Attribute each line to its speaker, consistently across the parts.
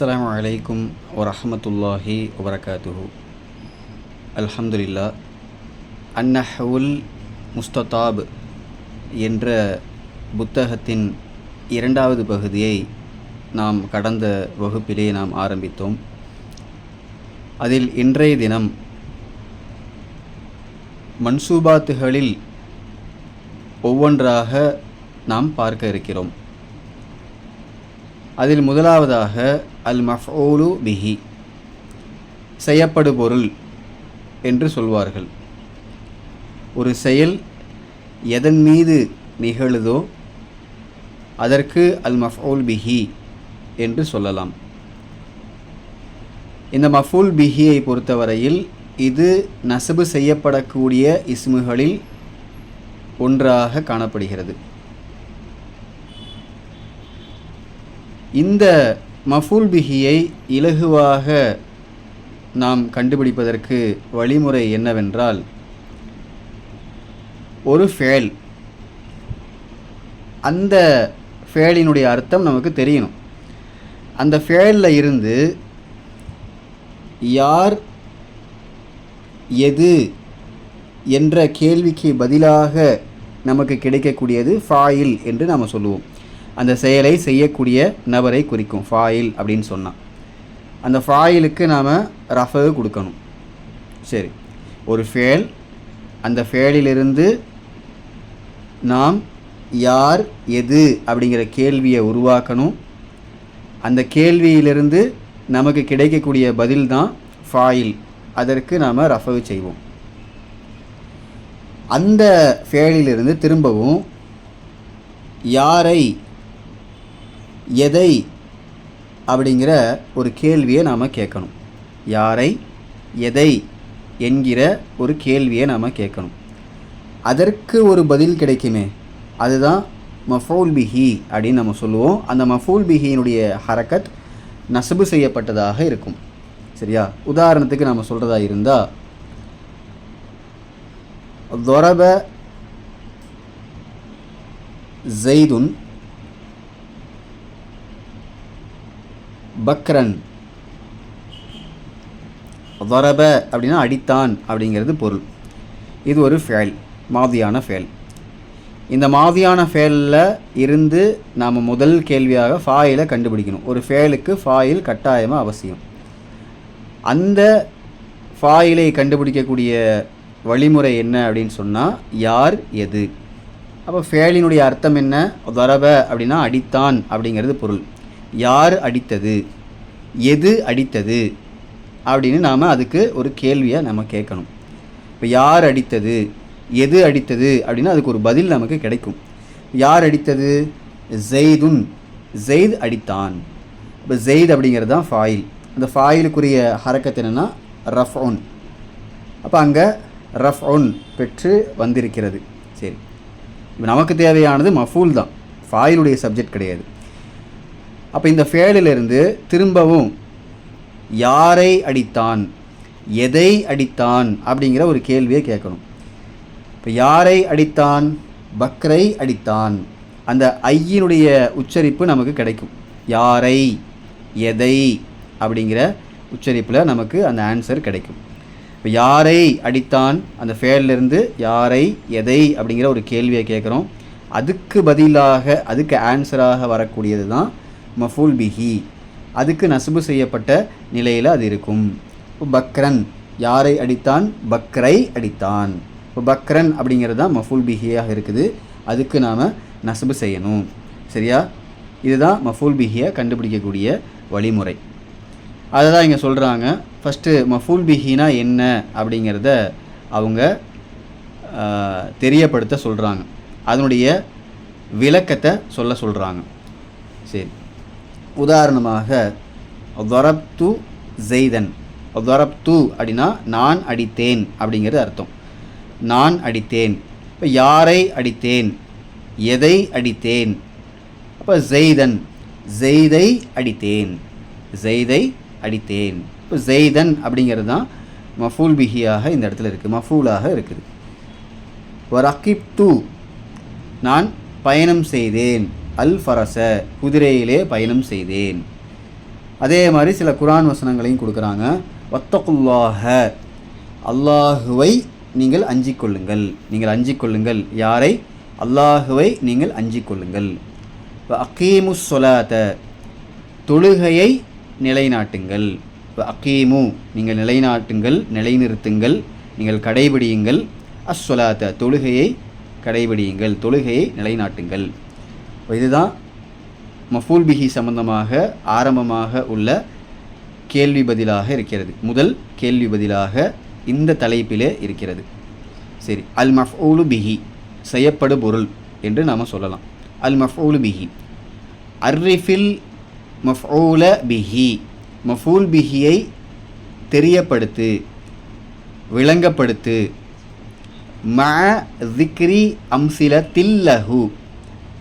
Speaker 1: அஸ்லாம் வலைக்கும் வரமத்துல்லாஹி வபரகாத்துஹு. அல்ஹம்துல்லா அன்னஹவுல் முஸ்ததாப் என்ற புத்தகத்தின் இரண்டாவது பகுதியை நாம் கடந்த வகுப்பிலே நாம் ஆரம்பித்தோம். அதில் இன்றைய தினம் மன்சூபாத்துகளில் ஒவ்வொன்றாக நாம் பார்க்க இருக்கிறோம். அதில் முதலாவதாக அல் மஃபோலு பிஹி செய்யப்படு பொருள் என்று சொல்வார்கள். ஒரு செயல் எதன் மீது நிகழுதோ அதற்கு அல் மஃபோல் பிஹி என்று சொல்லலாம். இந்த மஃபூல் பிஹியை பொறுத்தவரையில் இது நசபு செய்யப்படக்கூடிய இஸ்முகளில் ஒன்றாக காணப்படுகிறது. இந்த மஃபூல் பிஹியை இலகுவாக நாம் கண்டுபிடிப்பதற்கு வழிமுறை என்னவென்றால் ஒரு ஃபேல். அந்த ஃபேலினுடைய அர்த்தம் நமக்கு தெரியணும். அந்த ஃபேலில் இருந்து யார் எது என்ற கேள்விக்கு பதிலாக நமக்கு கிடைக்கக்கூடியது ஃபாயில் என்று நாம் சொல்லுவோம். அந்த செயலை செய்யக்கூடிய நபரை குறிக்கும். ஃபாயில் அப்படின்னு சொன்னால் அந்த ஃபாயிலுக்கு நாம் ரஃபு கொடுக்கணும். சரி. ஒரு ஃபேல் அந்த ஃபேலிலிருந்து நாம் யார் எது அப்படிங்கிற கேள்வியை உருவாக்கணும். அந்த கேள்வியிலிருந்து நமக்கு கிடைக்கக்கூடிய பதில் தான் ஃபாயில் அதற்கு நாம் ரஃபவு செய்வோம். அந்த ஃபேலிலிருந்து திரும்பவும் யாரை எதை அப்படிங்கிற ஒரு கேள்வியை நாம் கேட்கணும். யாரை எதை என்கிற ஒரு கேள்வியை நாம் கேட்கணும். அதற்கு ஒரு பதில் கிடைக்குமே. அதுதான் மஃபூல் பிஹி அப்படின்னு நம்ம சொல்லுவோம். அந்த மஃபூல் பிஹியினுடைய ஹரக்கத் நசபு செய்யப்பட்டதாக இருக்கும். சரியா? உதாரணத்துக்கு நம்ம சொல்கிறதா இருந்தால் தொரப ஜெய்துன் பக்ரன். வரப அப்படின்னா அடித்தான் அப்படிங்கிறது பொருள். இது ஒரு ஃபேல் மாதியான ஃபேல். இந்த மாதியான ஃபேலில் இருந்து நாம் முதல் கேள்வியாக ஃபாயிலை கண்டுபிடிக்கணும். ஒரு ஃபேலுக்கு ஃபாயில் கட்டாயமாக அவசியம். அந்த ஃபாயிலை கண்டுபிடிக்கக்கூடிய வழிமுறை என்ன அப்படின்னு சொன்னால் யார் எது? அப்போ ஃபேலினுடைய அர்த்தம் என்ன? தரப அப்படின்னா அடித்தான் அப்படிங்கிறது பொருள். யார் அடித்தது? எது அடித்தது? அப்படின்னு நாம் அதுக்கு ஒரு கேள்வியை நம்ம கேட்கணும். இப்போ யார் அடித்தது? எது அடித்தது? அப்படின்னா அதுக்கு ஒரு பதில் நமக்கு கிடைக்கும். யார் அடித்தது? ஜெய்துன். ஜெய்த் அடித்தான். இப்போ ஜெய்த் அப்படிங்கிறது தான் ஃபாயில் அந்த ஃபாயிலுக்குரிய ஹரக்கத்து என்னென்னா ரஃப் ஒன் அப்போ அங்கே ரஃப் ஒன் பெற்று வந்திருக்கிறது. சரி. இப்போ நமக்கு தேவையானது மஃபூல் தான். ஃபாயிலுடைய சப்ஜெக்ட் கிடையாது. அப்போ இந்த ஃபேலிலிருந்து திரும்பவும் யாரை அடித்தான்? எதை அடித்தான்? அப்படிங்கிற ஒரு கேள்வியை கேட்கணும். இப்போ யாரை அடித்தான்? பக்ரை அடித்தான். அந்த ஐயினுடைய உச்சரிப்பு நமக்கு கிடைக்கும். யாரை? எதை? அப்படிங்கிற உச்சரிப்பில் நமக்கு அந்த ஆன்சர் கிடைக்கும். இப்போ யாரை அடித்தான்? அந்த ஃபேலிருந்து யாரை எதை அப்படிங்கிற ஒரு கேள்வியை கேட்குறோம். அதுக்கு பதிலாக அதுக்கு ஆன்சராக வரக்கூடியது தான் மஃபூல் பிஹி. அதுக்கு நசுபு செய்யப்பட்ட நிலையில் அது இருக்கும். இப்போ பக்ரன் யாரை அடித்தான்? பக்ரை அடித்தான். இப்போ பக்ரன் அப்படிங்கிறது தான் மஃபூல் பிஹியாக இருக்குது. அதுக்கு நாம் நசுபு செய்யணும். சரியா? இதுதான் மஃபூல் பிஹியை கண்டுபிடிக்கக்கூடிய வழிமுறை. அதை தான் இங்கே சொல்கிறாங்க ஃபஸ்ட்டு மஃபூல் பிஹினா என்ன அப்படிங்கிறத அவங்க தெரியப்படுத்த சொல்கிறாங்க அதனுடைய விளக்கத்தை சொல்ல சொல்கிறாங்க சரி. உதாரணமாக தொரப்து ஜெய்தன். தொரப்து அப்படின்னா நான் அடித்தேன் அப்படிங்கிறது அர்த்தம். நான் அடித்தேன். இப்போ யாரை அடித்தேன்? எதை அடித்தேன்? அப்போ ஜெய்தன். ஜெய்தை அடித்தேன். ஜெய்தை அடித்தேன். இப்போ ஜெய்தன் அப்படிங்கிறது தான் மஃபூல் பிஹியாக இந்த இடத்துல இருக்குது மஃபூலாக இருக்குது. ரக்கிப் அக்கிப்து நான் பயணம் செய்தேன். அல் ஃபரச குதிரையிலே பயணம் செய்தேன். அதே மாதிரி சில குரான் வசனங்களையும் கொடுக்குறாங்க. வத்தகுல்லாஹ அல்லாஹுவை நீங்கள் அஞ்சிக் கொள்ளுங்கள் நீங்கள் அஞ்சிக் கொள்ளுங்கள் யாரை? அல்லாஹுவை நீங்கள் அஞ்சிக் கொள்ளுங்கள் அக்கீமு சொலாத தொழுகையை நிலைநாட்டுங்கள். அக்கீமு நீங்கள் நிலைநாட்டுங்கள் நிலைநிறுத்துங்கள் நீங்கள் கடைபிடியுங்கள். அஸ்வலாத்த தொழுகையை கடைபிடியுங்கள் தொழுகையை நிலைநாட்டுங்கள். இதுதான் மஃபூல் பிஹி சம்பந்தமாக ஆரம்பமாக உள்ள கேள்வி பதிலாக இருக்கிறது. முதல் கேள்வி பதிலாக இந்த தலைப்பிலே இருக்கிறது. சரி அல் மஃபூலு பிஹி செய்யப்படு பொருள் என்று நாம் சொல்லலாம். அல் மஃபூலு பிஹி அர்ரிஃபில் மஃஊல பிஹி மஃபூல் பிஹியை தெரியப்படுத்து விளங்கப்படுத்து ம திக்ரி அம்சில தில்லஹு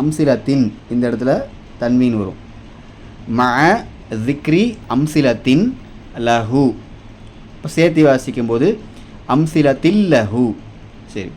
Speaker 1: அம்சிலத்தின் இந்த இடத்துல தன்மீன் வரும் ம திக்ரி அம்சிலத்தின் லஹு இப்போ சேர்த்து வாசிக்கும்போது அம்சிலத்தில் லஹு சரி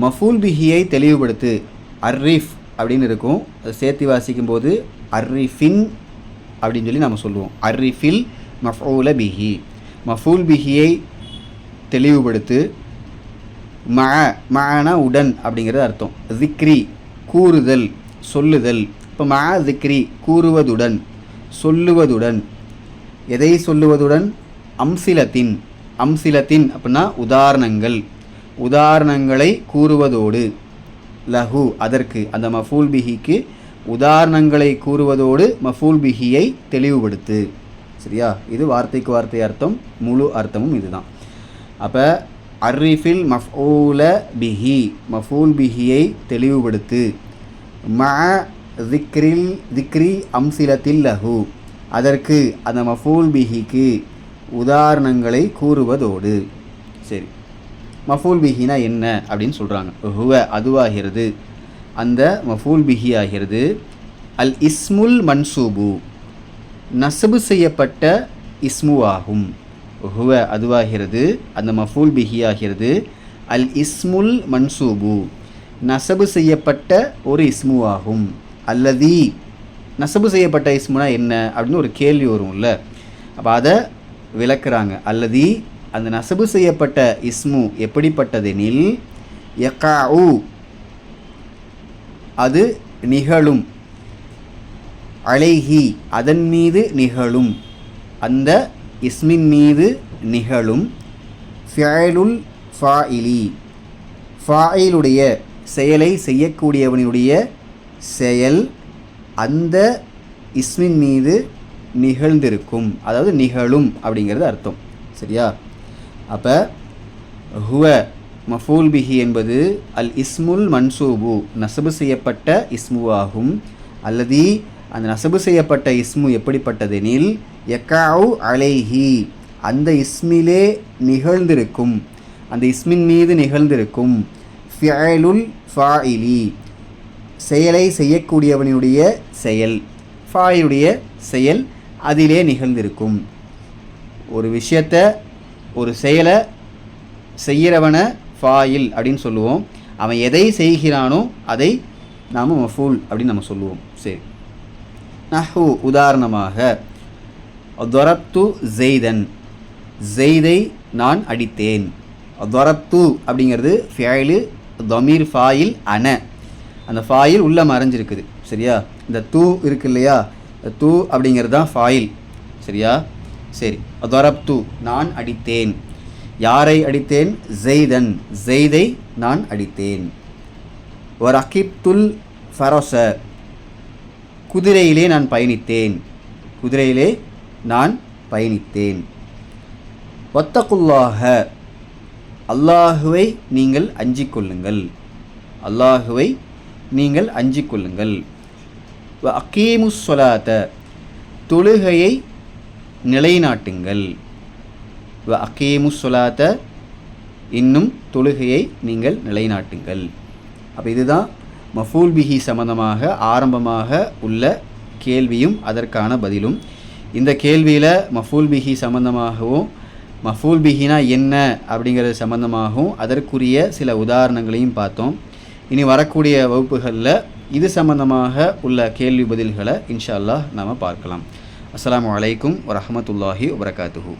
Speaker 1: மஃபூல் பிஹியை தெளிவுபடுத்து அர்ரிஃப் அப்படின்னு இருக்கும் அது சேர்த்து வாசிக்கும்போது அர்ரிஃபின் அப்படின்னு சொல்லி நம்ம சொல்லுவோம் அர்ரிஃபில் மஃபூல பிஹி மஃபூல் பிஹியை தெளிவுபடுத்து ம மனா உடன் அப்படிங்கிறது அர்த்தம் ஜிக்ரி கூறுதல் சொல்லுதல். இப்போ மா திக்ரி கூறுவதுடன் சொல்லுவதுடன். எதை சொல்லுவதுடன்? அம்சிலத்தின் அம்சிலத்தின் அப்படின்னா உதாரணங்கள். உதாரணங்களை கூறுவதோடு லஹு அதற்கு அந்த மஃபூல் பிஹிக்கு உதாரணங்களை கூறுவதோடு மஃபூல் பிஹியை தெளிவுபடுத்து. சரியா? இது வார்த்தைக்கு வார்த்தை அர்த்தம் முழு அர்த்தமும் இதுதான். அப்போ அர்ரிஃபில் மஃஊல பிஹி மஃபூல் பிஹியை தெளிவுபடுத்து. ம திக்ரில் திக்ரி அம்சிலத்தில் லஹு. அதற்கு அந்த மஃபூல் பிஹிக்கு உதாரணங்களை கூறுவதோடு. சரி. மஃபூல் பிஹினா என்ன அப்படின்னு சொல்கிறாங்க ஹுவ அதுவாகிறது. அந்த மஃபூல் பிஹி ஆகிறது. அல் இஸ்முல் மன்சூபு. நசபு செய்யப்பட்ட இஸ்முவாகும் ஹுவ அதுவாகிறது அந்த மஃபூல் பிஹி ஆகிறது அல் இஸ்முல் மன்சூபு நசபு செய்யப்பட்ட ஒரு இஸ்மு ஆகும் அல்லதி நசபு செய்யப்பட்ட இஸ்முனா என்ன அப்படின்னு ஒரு கேள்வி வரும்ல. அப்போ அதை விளக்குறாங்க. அல்லதி அந்த நசபு செய்யப்பட்ட இஸ்மு எப்படிப்பட்டதெனில் எக்காவு அது நிகழும். அலைஹி அதன் மீது நிகழும். அந்த இஸ்மின் மீது நிகழும் ஃபியலுல் ஃபாயிலி ஃபாயிலுடைய செயலை செய்யக்கூடியவனுடைய செயல் அந்த இஸ்மின் மீது நிகழ்ந்திருக்கும். அதாவது நிகழும் அப்படிங்கிறது அர்த்தம். சரியா? அப்போ ஹுவ மஃபூல் பிஹி என்பது அல் இஸ்முல் மன்சூபு நசபு செய்யப்பட்ட இஸ்முவாகும். அல்லது அந்த நசபு செய்யப்பட்ட இஸ்மு எப்படிப்பட்டதெனில் எக்காவு அலைஹி. அந்த இஸ்மிலே நிகழ்ந்திருக்கும். அந்த இஸ்மின் மீது நிகழ்ந்திருக்கும். ஃபியலுல் ஃபாயிலி செயலை செய்யக்கூடியவனுடைய செயல். ஃபாயிலுடைய செயல் அதிலே நிகழ்ந்திருக்கும். ஒரு விஷயத்தை ஒரு செயலை செய்கிறவனை ஃபாயில் அப்படின்னு சொல்லுவோம். அவன் எதை செய்கிறானோ அதை நாம் மஃபூல் அப்படின்னு நம்ம சொல்லுவோம். சரி. நஹு உதாரணமாக தொரப்து ஜெய்தன். ஜெய்தை நான் அடித்தேன். தொரப்து அப்படிங்கிறது ஃபியாயிலு தொமீர் ஃபாயில் அன. அந்த ஃபாயில் உள்ளே மறைஞ்சிருக்குது. சரியா? இந்த தூ இருக்கு இல்லையா? இந்த தூ அப்படிங்கிறது தான் ஃபாயில். சரியா? சரி. தொரப்து நான் அடித்தேன். யாரை அடித்தேன்? ஜெய்தன். ஜெய்தை நான் அடித்தேன். ஒரு அகிப்துல் ஃபரோச குதிரையிலே நான் பயணித்தேன். குதிரையிலே நான் பயணித்தேன். ஒத்தகுல்லாக அல்லாஹுவை நீங்கள் அஞ்சிக் கொள்ளுங்கள். அல்லாஹுவை நீங்கள் அஞ்சிக் கொள்ளுங்கள். அக்கீமுஸ் தொழுகையை நிலைநாட்டுங்கள். வ அக்கீமு சொலாத இன்னும் தொழுகையை நீங்கள் நிலைநாட்டுங்கள். அப்போ இதுதான் மஃபூல் பிஹி சம்பந்தமாக ஆரம்பமாக உள்ள கேள்வியும் அதற்கான பதிலும். இந்த கேள்வியில் மஃபூல் பிஹி சம்பந்தமாகவும் மஃபூல் பிஹினா என்ன அப்படிங்கிறது சம்பந்தமாகவும் அதற்குரிய சில உதாரணங்களையும் பார்த்தோம். இனி வரக்கூடிய வகுப்புகளில் இது சம்பந்தமாக உள்ள கேள்வி பதில்களை இன்ஷா அல்லாஹ் நாம் பார்க்கலாம். அஸ்லாம் அலைக்கும் வரமத்துல்லாஹி வபரகாத்துஹூ.